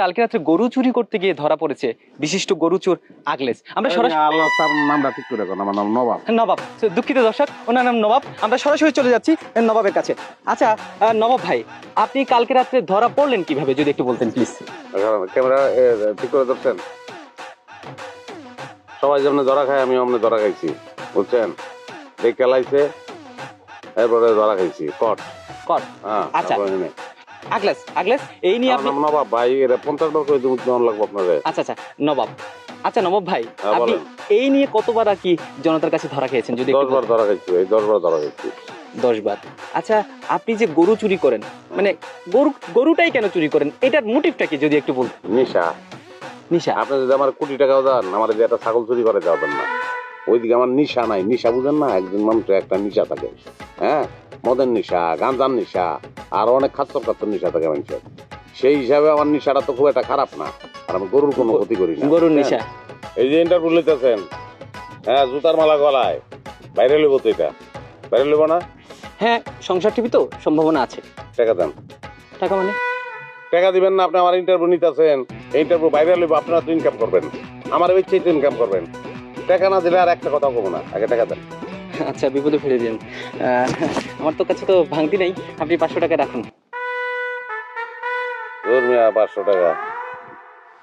কালকে রাত্রে গরু চুরি করতে গিয়ে ধরা পড়েছে বিশিষ্ট গরু চোর আগলেস। আমরা সরাসরি আল্লাহ তার নামটা ঠিক করে আমার নাম নবাব। নবাব। দুঃখিত দর্শক ওনার নাম নবাব। আমরা সরাসরি চলে যাচ্ছি নবাবের কাছে। আচ্ছা নবাব ভাই আপনি কালকে রাত্রে ধরা পড়লেন কীভাবে? যদি একটু বলতেন প্লিজ ক্যামেরা ঠিক করে ধরছেন? সবাই যেমন ধরা খায় আমি অমনি ধরা খাইছি বুঝছেন? এই খেলাইছে এরপরে ধরা খাইছি কট। কর হ্যাঁ আচ্ছা। আগলেস আগলেস। এই নিয়ে আপনি নবাব ভাই এটা পঞ্চাশ বার করে দেবো কেমন লাগবো আপনাদের? আচ্ছা আচ্ছা নবাব। আচ্ছা নবাব ভাই হ্যাঁ, আপনি এই নিয়ে কতবার আর কি জনতার কাছে ধরা খেয়েছেন যদি দশ একটু বার ধরা খাইছি এই দশ বার ধরা খাইছি দশ বার আচ্ছা আপনি যে গরু চুরি করেন মানে গরু গরুটাই কেন চুরি করেন? এটার মোটিভটা কি যদি একটু বলতেন? নিশা। নিশা। আপনি যদি আমার কোটি টাকাও দেন আমার যে একটা ছাগল চুরি করে যাবেন না। ওইদিকে আমার নিশা নাই। নিশা বুঝেন না একজন মানুষের একটা নিশা থাকে। হ্যাঁ? মদের নিশা গাঁজার নিশা। আর অনেক খাচ্চর খাচ্চর নিশা থাকে মানুষের সেই হিসাবে আমার নিশাটা তো খুব একটা খারাপ না। আর আমি গরুর কোনো ক্ষতি করি না। গরুর? নিশা। এই যে ইন্টারভিউ লিখতেছেন হ্যাঁ জুতার মালা গলায়। বাইরে লইব তো এটা। বাইরে লইব না? হ্যাঁ সংসার টিভি তো সম্ভাবনা আছে। টাকা দেন। টাকা মানে? টাকা দিবেন না আপনি আমার ইন্টারভিউ নিতেছেন। এই ইন্টারভিউ বাইরে লইব আপনারা তো ইনকাম করবেন। আমার তো ইনকাম করবেন। টাকা না দিলে আর একটা কথা কব না। আগে টাকা দেন। আচ্ছা বিপদে ফেলে দিন আমার তো কাছে তো ভাঙতি নেই আপনি পাঁচশো টাকা রাখুন। পাঁচশো টাকা।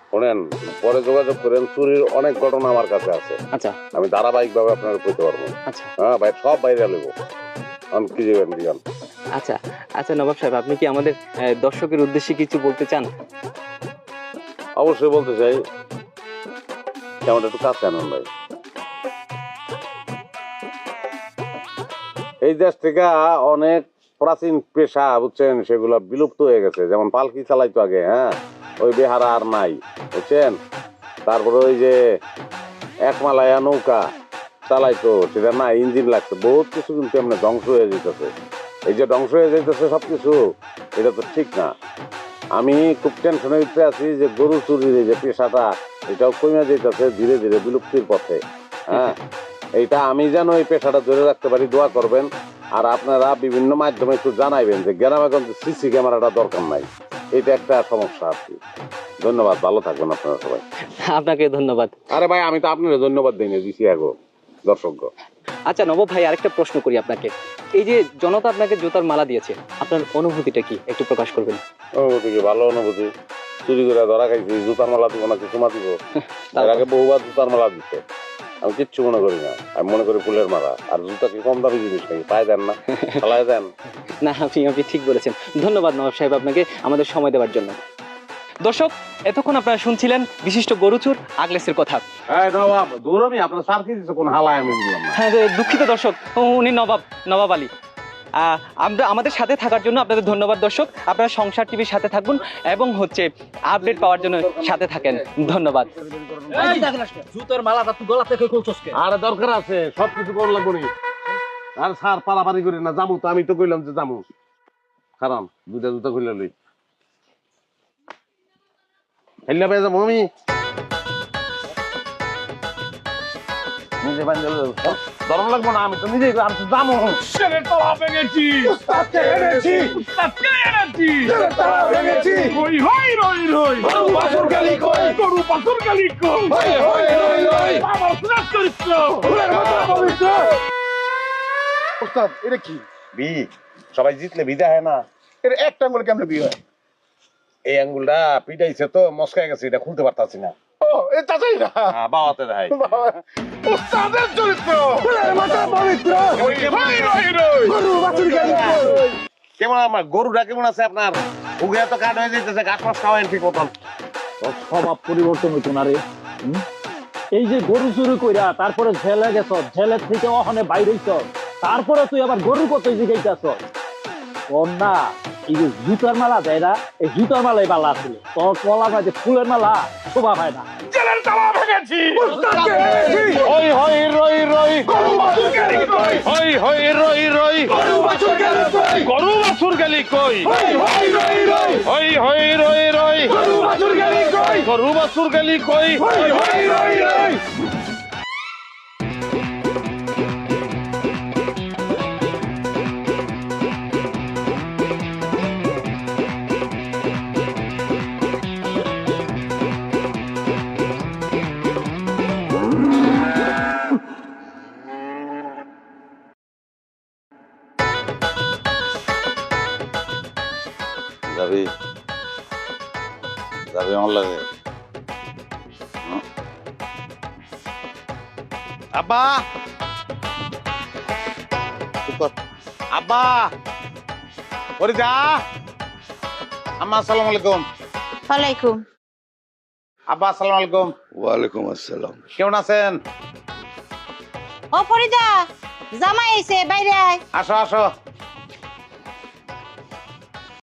শোনেন পরে যোগাযোগ করেন চুরির অনেক ঘটনা আমার কাছে আছে। আচ্ছা। আমি ধারাবাহিকভাবে আপনাকে কইতে পারব। আচ্ছা। হ্যাঁ ভাই সব বাইরে লইব। আমি কি যাবেন আচ্ছা আচ্ছা নবাব সাহেব আপনি কি আমাদের দর্শকের উদ্দেশ্যে কিছু বলতে চান? অবশ্যই বলতে চাই। কেমন একটু কাছে আনেন ভাই? এই দেশ থেকে অনেক প্রাচীন পেশা, বুঝছেন, সেগুলো বিলুপ্ত হয়ে গেছে। যেমন পালকি চালাইতো আগে হ্যাঁ? ওই বেহারা আর নাই, বুঝছেন? তারপরে ওই যে একমালায়া নৌকা চালাইতো সেটা না, ইঞ্জিন লাগছে। বহুত কিছু কিন্তু এমনি ধ্বংস হয়ে যেতেছে এই যে ধ্বংস হয়ে যেতেছে সব কিছু এটা তো ঠিক না। আমি খুব টেনশনের ভিতরে আছি যে গরু চুরির যে পেশাটা, এটাও কমে যেতেছে ধীরে ধীরে বিলুপ্তির পথে হ্যাঁ? এইটা আমি যেন এই পেশাটা ধরে রাখতে পারি দোয়া করবেন। আর আপনারা বিভিন্ন মাধ্যমে একটু জানাইবেন যে গ্রামে কিন্তু সিসি ক্যামেরাটা দরকার নাই। এটা একটা সমস্যা আর কি। ধন্যবাদ ভালো থাকবেন আপনারা সবাই। আপনাকে ধন্যবাদ। আরে ভাই আমি তো আপনার ধন্যবাদ দিই না দিছি আগো দর্শক। আচ্ছা নবাব ভাই আরেকটা প্রশ্ন করি আপনাকে। এই যে জনতা আপনাকে জুতার মালা দিয়েছে আপনার অনুভূতিটা কি? একটু প্রকাশ করবেন। অনুভূতি কি? ভালো অনুভূতি। চুরি করে ধরা খাইছি জুতার মালা দিব না কিছু মা দিব এর আগে বহুবার জুতার মালা দিচ্ছে আমি কিচ্ছু মনে করি না। আমি মনে করি ফুলের মালা। আর জুতা কি কম দামি জিনিস নাকি? পায়ে দেন না। চালায় দেন। না আপনি আপনি ঠিক বলেছেন। ধন্যবাদ নবাব সাহেব আপনাকে আমাদের সময় দেওয়ার জন্য। দর্শক এতক্ষণ আপনারা শুনছিলেন বিশিষ্ট গরুচুর আগলেসের কথা। হ্যাঁ নবাব আপনার সার কি কোন হালায় আমি হ্যাঁ দুঃখিত দর্শক উনি নবাব নবাব আলী। আমরা আমাদের সাথে থাকার জন্য আপনাদের ধন্যবাদ দর্শক। আপনারা সংসার টিভির সাথে থাকুন এবং হচ্ছে আপডেট পাওয়ার জন্য সাথে থাকেন। ধন্যবাদ। জুতোর মালাটা তুই গলা থেকে খুলছস আর দরকার আছে সব কিছু লাগবো আর সার পারাপারি করি না যাব তো আমি তো কইলাম যে যাব খারাম দুটা জুতা খুলে লই। হেল্লা পেয়ে যাব আমি। নিজে বান্ধে দরম লাগবো না আমি তো নিজেই আমি তো ছেলের তলা ভেঙেছি এনেছি। এনেছি। হই হই রই রই। গরু বাছুর গালি কই? গরু বাছুর গালি কই? হই হই রই রই। আমার সুনাত চরিত্র। ফুলের মতো পবিত্র। ওস্তাদ এটা কি? বি সবাই জিতলে বিদা হয় না। এটা একটা আঙ্গুলে কেমনে বিয়ে হয়? এই আঙ্গুলটা পিটাইছে তো মস্কায় গেছে এটা খুলতে পারতাছি না। ও এ চাচাই না। হ্যাঁ, বাবাতে দেখাই। চরিত্র। পবিত্র। কেমন আমার গরুটা কেমন আছে আপনার? উগে তো কাঠ হয়ে খাওয়াই ঠিক মতন স্বভাব পরিবর্তন হইতো না রে। এই যে গরু চুরি কইরা তারপরে জেলে গেছ জেলের থেকে ওখানে বাইরে হইছ তারপরে তুই আবার গরু কত জিগাইতেছ না এই যে জুতার মালা দেয় না এই জুতার মালাই বালা ছিল তোর কলা যে ফুলের মালা শোভা পায় না। ছেলের তালা ভেঙেছি। ওস্তাদকে হই হই রই রই। গরু বাছুর গালি কই? হই হই রই রই। গরু বাছুর গালি কই? গরু বাছুর গেলি কই? হই হই রই রই। হই হই রই রই। গরু বাছুর গেলি কই? গরু বাছুর গেলি কই? হই হই রই রই। যাবি? যাবি আমার লাগে? আব্বা। আব্বা! ওরে যা! আম্মা আসসালামু আলাইকুম। ওয়ালাইকুম। আব্বা আসসালামু আলাইকুম। ওয়ালাইকুম আসসালাম। কেমন আছেন? ও ফরিদা জামাই আইছে বাইরে আয়। আসো আসো।